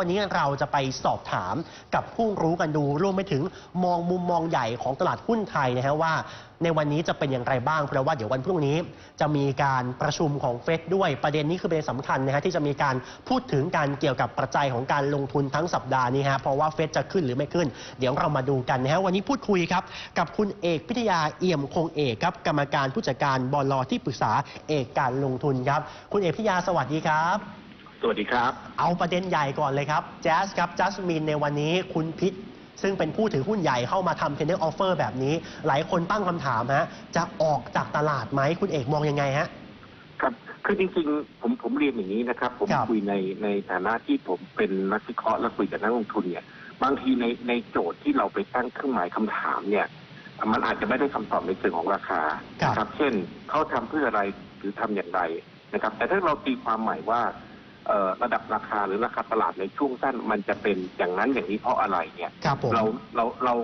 วันนี้เราจะไปสอบถามกับผู้รู้กันดูรวมไปถึงมองมุมมองใหญ่ของตลาดหุ้นไทยนะฮะว่า ในวันนี้จะเป็นอย่างไรบ้าง เพราะว่าเดี๋ยววันพรุ่งนี้จะมีการประชุมของเฟดด้วยประเด็นนี้คือประเด็นสำคัญนะฮะที่จะมีการพูดถึงการเกี่ยวกับปัจจัยของการลงทุนทั้งสัปดาห์นี้ฮะเพราะว่าเฟดจะขึ้นหรือไม่ขึ้น เดี๋ยวเรามาดูกันนะฮะวันนี้พูดคุยครับกับคุณเอกพิทยาเอี่ยมคงเอกครับกรรมการผู้จัดการบลที่ปรึกษาเอกการลงทุนครับคุณเอกพิทยาสวัสดีครับ สวัสดีครับ เอาประเด็นใหญ่ก่อนเลยครับแจ๊สครับจัสมินในวันนี้คุณพิษ ซึ่งเป็นผู้ถือหุ้นใหญ่เข้ามาทำ tender offer แบบนี้ หลายคนตั้งคำถามฮะจะออกจากตลาดไหมคุณเอกมองยังไงฮะ ครับคือจริงๆผมผมเรียนอย่างนี้นะครับ ผมครับคุยในในฐานะที่ผมเป็นนักวิเคราะห์และคุยกับนักลงทุนเนี่ยบางทีในในโจทย์ที่เราไปตั้งเครื่องหมายคำถามเนี่ย มันอาจจะไม่ได้คำตอบในเชิงของราคาครับ นะครับ เช่นเขาทำเพื่ออะไรหรือทำอย่างไรนะครับ แต่ถ้าเราตีความหมายว่าเอ่อ ระดับราคาหรือราคาตลาดในช่วงสั้นมันจะเป็นอย่างนั้นอย่างนี้เพราะอะไรเนี่ยครับผม เราเราเรา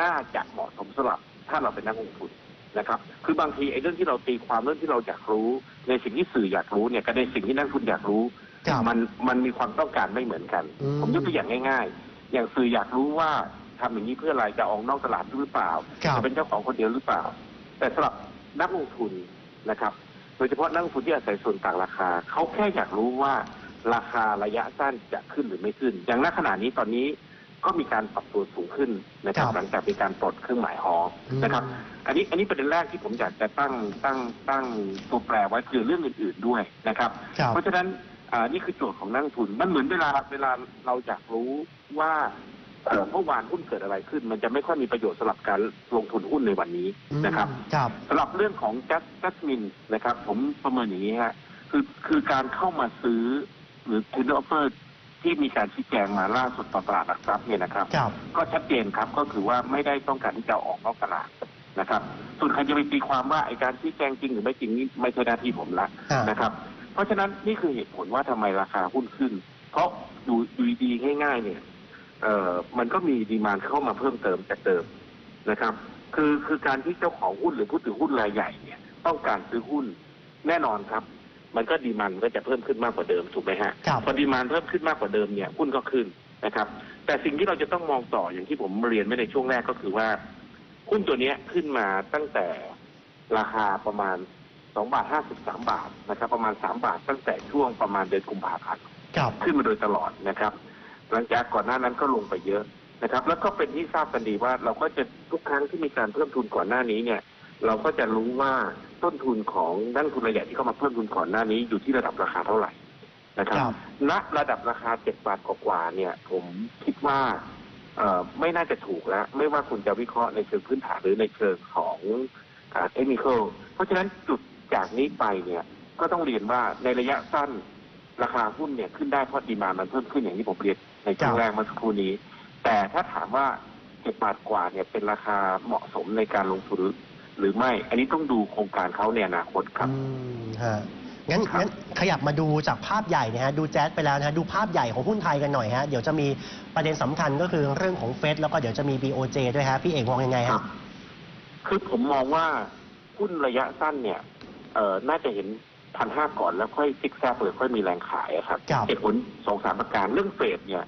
น่าจะเหมาะสมสำหรับถ้าเราเป็นนักลงทุนนะครับ คือบางทีไอ้เรื่องที่เราตีความเรื่องที่เราอยากรู้ ในสิ่งที่สื่ออยากรู้เนี่ยกับในสิ่งที่นักลงทุนอยากรู้ ครับ มันมันมีความต้องการไม่เหมือนกัน อืม ผมยกตัวอย่างง่าย ๆ อย่างสื่ออยากรู้ว่าทำอย่างนี้เพื่ออะไรจะออกนอกตลาดหรือเปล่า ครับ จะเป็นเจ้าของคนเดียวหรือเปล่า แต่สำหรับนักลงทุนนะครับ โดยเฉพาะนักลงทุนที่อาศัยส่วนต่างราคา เขาแค่อยากรู้ว่า ราคาระยะสั้นจะขึ้นหรือไม่ขึ้น อย่างณขณะนี้ตอนนี้ก็มีการปรับตัวสูงขึ้นนะครับครับหลังจากมีการปลดเครื่องหมายฮอนะครับ อันนี้อันนี้ประเด็นแรกที่ผมอยากจะตั้งตั้งตั้งตัวแปรไว้คือเรื่องอื่น ๆด้วยนะครับครับเพราะฉะนั้นอ่านี่คือโจทย์ของนักลงทุนมันเหมือนเวลาเวลาเราอยากรู้ว่าเอ่อเมื่อวานหุ้นเกิดอะไรขึ้น มันจะไม่ค่อยมีประโยชน์สำหรับการลงทุนหุ้นในวันนี้นะครับครับสำหรับเรื่องของจัสจัสมินนะครับ ผมประเมินอย่างนี้ฮะคือคือการเข้ามาซื้อ หรือ tender offer ที่มีการชี้แจงมาล่าสุดต่อตลาดหลักทรัพย์เนี่ยนะครับ ครับ ก็ชัดเจนครับก็คือว่าไม่ได้ต้องการที่จะออกนอกตลาดนะครับ ส่วนใครจะไปตีความว่าไอการชี้แจงจริงหรือไม่จริงนี่ไม่ใช่หน้าที่ผมละอ่าน นะครับ เพราะฉะนั้นนี่คือเหตุผลว่าทำไมราคาหุ้นขึ้น เพราะดูดูดีๆง่าย ๆ เนี่ยเอ่อมันก็มีดีมานเข้ามาเพิ่มเติมจากเดิมนะครับ คือคือการที่เจ้าของหุ้นหรือผู้ถือหุ้นรายใหญ่เนี่ยต้องการซื้อหุ้นแน่นอนครับ มันก็ดีมานก็จะเพิ่มขึ้นมากกว่าเดิมถูกไหมฮะครับพอดีมานเพิ่มขึ้นมากกว่าเดิมเนี่ยหุ้นก็ขึ้นนะครับ แต่สิ่งที่เราจะต้องมองต่ออย่างที่ผมเรียนไว้ในช่วงแรกก็คือว่าหุ้นตัวเนี้ยขึ้นมาตั้งแต่ราคาประมาณสองบาทห้าสิบสามบาทนะครับ ประมาณสามบาทตั้งแต่ช่วงประมาณเดือนกุมภาพันธ์ครับขึ้นมาโดยตลอดนะครับ หลังจากก่อนหน้านั้นก็ลงไปเยอะนะครับ แล้วก็เป็นที่ทราบกันดีว่าเราก็จะทุกครั้งที่มีการเพิ่มทุนก่อนหน้านี้เนี่ย เราก็จะรู้ว่าต้นทุนของนักลงทุนรายใหญ่ที่เข้ามาเพิ่มทุนก่อนหน้านี้อยู่ที่ระดับราคาเท่าไหร่นะครับครับณระดับราคาเจ็ดบาทกว่าๆเนี่ย ผมคิดว่าเอ่อไม่น่าจะถูกแล้ว ไม่ว่าคุณจะวิเคราะห์ในเชิงพื้นฐานหรือในเชิงของเทคนิคเพราะฉะนั้นจุดจากนี้ไปเนี่ยก็ต้องเรียนว่าในระยะสั้นราคาหุ้นเนี่ยขึ้นได้เพราะดีมานด์มันเพิ่มขึ้นอย่างที่ผมเรียนในช่วงแรกเมื่อสักครู่นี้ แต่ถ้าถามว่าเจ็ดบาทกว่าเนี่ยเป็นราคาเหมาะสมในการลงทุน หรือไม่ อันนี้ต้องดูโครงการเขาในอนาคตครับ อืมฮะงั้นครับ งั้นขยับมาดูจากภาพใหญ่นะฮะดูแจ๊สไปแล้วนะฮะดูภาพใหญ่ของหุ้นไทยกันหน่อยฮะเดี๋ยวจะมีประเด็นสำคัญก็คือเรื่องของเฟดแล้วก็เดี๋ยวจะมี BOJ ด้วยฮะพี่เอกมองยังไงคครัรับบคือผมมองว่าหุ้นระยะสั้นเนี่ยเอ่อน่าจะเห็นพันห้าก่อนแล้วค่อยซิกแซกหรือค่อยมีแรงขายอะครับครับ เหตุผลสองสามประการเรื่องเฟดเนี่ย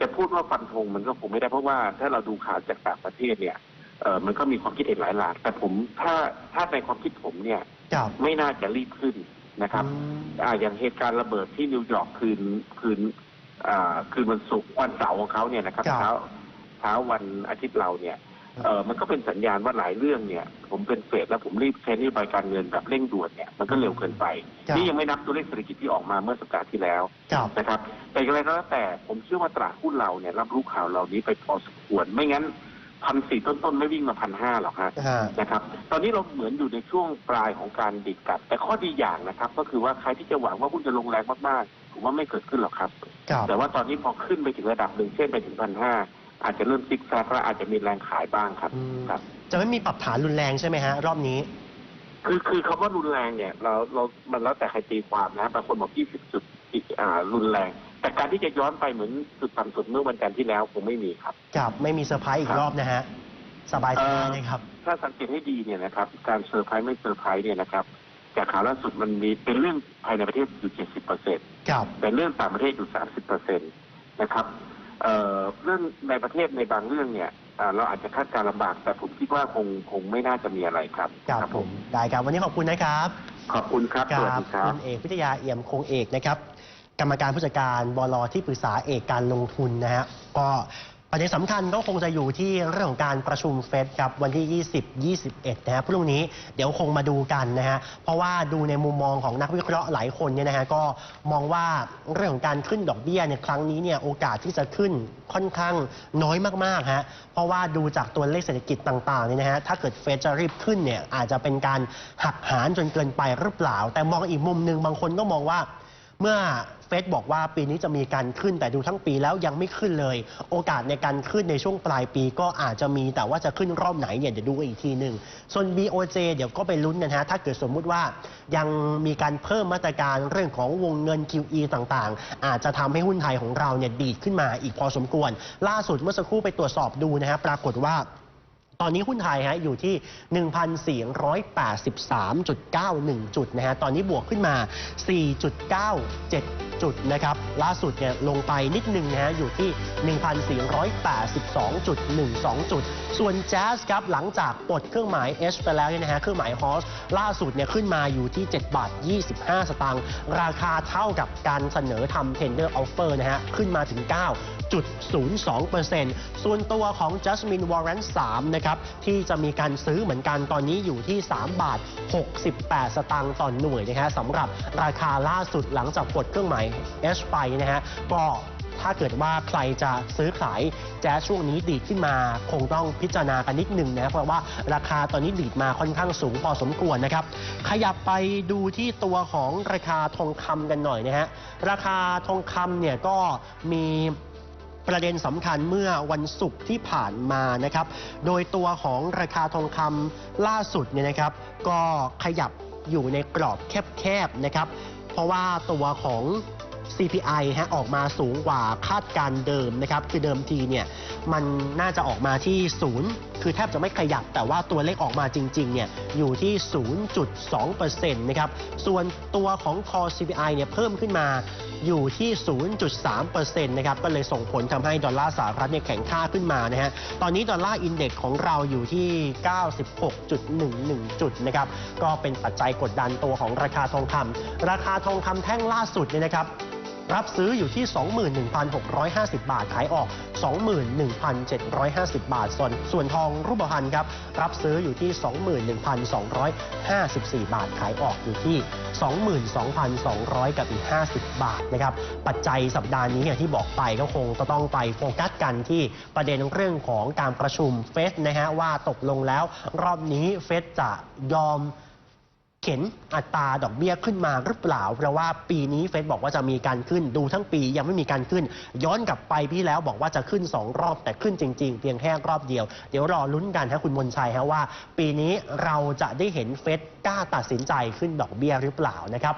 จะพูดว่าฟันธงมันก็คงไม่ได้เพราะว่าถ้าเราดูข่าวจากต่างประเทศเนี่ย เออมันก็มีความคิดเห็นหลายหลากแต่ผมถ้าถ้าในความคิดผมเนี่ย ครับไม่น่าจะรีบขึ้นนะครับอืมอ่าอย่างเหตุการณ์ระเบิดที่นิวยอร์กคืนคืนอ่าคืนวันศุกร์วันเสาร์ของเขาเนี่ยนะครับครับเช้าเช้าวันอาทิตย์เราเนี่ยเออมันก็เป็นสัญญาณว่าหลายเรื่องเนี่ย ผมเป็นเฟดแล้วผมรีบใช้นโยบายการเงินแบบเร่งด่วนเนี่ยมันก็เร็วเกินไป ครับนี่ยังไม่นับตัวเลขเศรษฐกิจที่ออกมาเมื่อสัปดาห์ที่แล้วครับนะครับแต่อย่างไรก็แล้วแต่ผมเชื่อว่าตลาดหุ้นเราเนี่ยรับรู้ข่าวเหล่านี้ไปพอสมควรไม่งั้น พันสี่ต้นๆ ไม่วิ่งมาพันห้าหรอกฮะฮะ นะครับ ตอนนี้เราเหมือนอยู่ในช่วงปลายของการดิดกลับ แต่ข้อดีอย่างนะครับ ก็คือว่าใครที่จะหวังว่าหุ้นจะลงแรงมากๆผมว่าไม่เกิดขึ้นหรอกครับ ครับ แต่ว่าตอนนี้พอขึ้นไปถึงระดับหนึ่งเช่นไปถึงพันห้าอาจจะเริ่มซิกแซกและอาจจะมีแรงขายบ้างครับ อืม ครับ จะไม่มีปรับฐานรุนแรงใช่ไหมฮะ รอบนี้ คือคือคำว่ารุนแรงเนี่ยเราเรา มันแล้วแต่ใครตีความนะบางคนบอก20จุดอ่ารุนแรง แต่การที่จะย้อนไปเหมือนจุดต่ำสุดเมื่อวันจันทร์ที่แล้วคงไม่มีครับกับไม่มีเซอร์ไพรส์อีครักบรอบนะฮะ สบายเอ่สอบายเลยครับ ถ้าสังเกตให้ดีเนี่ยนะครับ การเซอร์ไพรส์ไม่เซอร์ไพรส์เนี่ยนะครับ จากข่าวล่าสุดมันมีเป็นเรื่องภายในประเทศอยู่ 70เปอร์เซ็นต์กับ แต่เรื่องต่างประเทศอยู่ 30เปอร์เซ็นต์นะครับเอ่อเรื่องในประเทศในบางเรื่องเนี่ยเอ่อเราอาจจะคาดการณ์ลำบาก แต่ผมคิดว่าคงคงไม่น่าจะมีอะไรครับครับผม ได้ครับ วันนี้ขอบคุณนะครับ ขอบคุณครับ สวัสดีครัคุบณเอกพิทยาเอี่ยมคงเอกนะครับ กรรมการผู้จัดการบลที่ปรึกษาเอกการลงทุนนะฮะก็ประเด็นสำคัญก็คงจะอยู่ที่เรื่องของการประชุมเฟดครับวันที่ 20 21 นะฮะพรุ่งนี้เดี๋ยวคงมาดูกันนะฮะเพราะว่าดูในมุมมองของนักวิเคราะห์หลายคนเนี่ยนะฮะก็มองว่าเรื่องของการขึ้นดอกเบี้ยในครั้งนี้เนี่ยโอกาสที่จะขึ้นค่อนข้างน้อยมากๆฮะเพราะว่าดูจากตัวเลขเศรษฐกิจต่างๆเนี่ยนะฮะถ้าเกิดเฟดจะรีบขึ้นเนี่ยอาจจะเป็นการหักหารจนเกินไปหรือเปล่า แต่มองอีกมุมหนึ่งบางคนก็มองว่าเมื่อ เฟดบอกว่าปีนี้จะมีการขึ้นแต่ดูทั้งปีแล้วยังไม่ขึ้นเลย โอกาสในการขึ้นในช่วงปลายปีก็อาจจะมีแต่ว่าจะขึ้นรอบไหนเนี่ยเดี๋ยวดูอีกทีหนึ่งส่วน BOJ เดี๋ยวก็ไปลุ้นกันฮะถ้าเกิดสมมุติว่ายังมีการเพิ่มมาตรการเรื่องของวงเงิน QE ต่างๆ อาจจะทำให้หุ้นไทยของเราเนี่ยดีดขึ้นมาอีกพอสมควร ล่าสุดเมื่อสักครู่ไปตรวจสอบดูนะฮะปรากฏว่า ตอนนี้หุ้นไทยฮะอยู่ที่ 1,483.91 จุดนะฮะ ตอนนี้บวกขึ้นมา 4.97 จุดนะครับ ล่าสุดเนี่ยลงไปนิดนึงนะฮะ อยู่ที่ 1,482.12 จุด ส่วนแจ๊สครับหลังจากปลดเครื่องหมาย H ไปแล้วเนี่ยนะฮะ เครื่องหมาย HOS ล่าสุดเนี่ยขึ้นมาอยู่ที่ 7 บาท 25 สตางค์ ราคาเท่ากับการเสนอทำ tender offer นะฮะ ขึ้นมาถึง 9.02%ส่วนตัวของ Jasmine Warren 3นะครับที่จะมีการซื้อเหมือนกันตอนนี้อยู่ที่ 3 บาท 68 สตางค์ต่อหน่วยนะฮะสำหรับราคาล่าสุดหลังจากปลดเครื่องหมาย H ไปนะฮะก็ถ้าเกิดว่าใครจะซื้อขายแจ๊สช่วงนี้ดีดขึ้นมา คงต้องพิจารณากันนิดหนึ่งนะเพราะว่าราคาตอนนี้ดีดมาค่อนข้างสูงพอสมควรนะครับ ขยับไปดูที่ตัวของราคาทองคำกันหน่อยนะฮะราคาทองคำเนี่ยก็มี ประเด็นสำคัญเมื่อวันศุกร์ที่ผ่านมานะครับ โดยตัวของราคาทองคำล่าสุดเนี่ยนะครับ ก็ขยับอยู่ในกรอบแคบๆนะครับ เพราะว่าตัวของ CPI ฮะออกมาสูงกว่าคาดการเดิมนะครับคือเดิมทีเนี่ยมันน่าจะออกมาที่ศูนย์คือแทบจะไม่ขยับแต่ว่าตัวเลขออกมาจริงๆเนี่ยอยู่ที่ 0.2%นะครับส่วนตัวของ Core CPI เนี่ยเพิ่มขึ้นมาอยู่ที่ 0.3%นะครับก็เลยส่งผลทำให้ดอลลาร์สหรัฐเนี่ยแข็งค่าขึ้นมานะฮะตอนนี้ดอลลาร์อินเด็กซ์ของเราอยู่ที่ 96.11 จุดนะครับก็เป็นปัจจัยกดดันตัวของราคาทองคำราคาทองคำแท่งล่าสุดเนี่ยนะครับ รับซื้ออยู่ที่ 21,650 บาท ขายออก 21,750 บาท ส่วนส่วนทองรูปพรรณครับ รับซื้ออยู่ที่ 21,254 บาท ขายออกอยู่ที่ 22,200 กับอีก 50 บาทนะครับ ปัจจัยสัปดาห์นี้อย่างที่บอกไปก็คงจะต้องไปโฟกัสกันที่ประเด็นเรื่องของการประชุมเฟดนะฮะว่าตกลงแล้วรอบนี้เฟดจะยอม เข็นอัตราดอกเบี้ยขึ้นมาหรือเปล่า เพราะว่าปีนี้เฟดบอกว่าจะมีการขึ้นดูทั้งปียังไม่มีการขึ้น ย้อนกลับไปพี่แล้วบอกว่าจะขึ้น 2 รอบแต่ขึ้นจริง ๆ เพียงแค่รอบเดียว เดี๋ยวรอลุ้นกันฮะคุณมนชัยฮะว่า ปีนี้เราจะได้เห็นเฟดกล้าตัดสินใจขึ้นดอกเบี้ยหรือเปล่านะครับ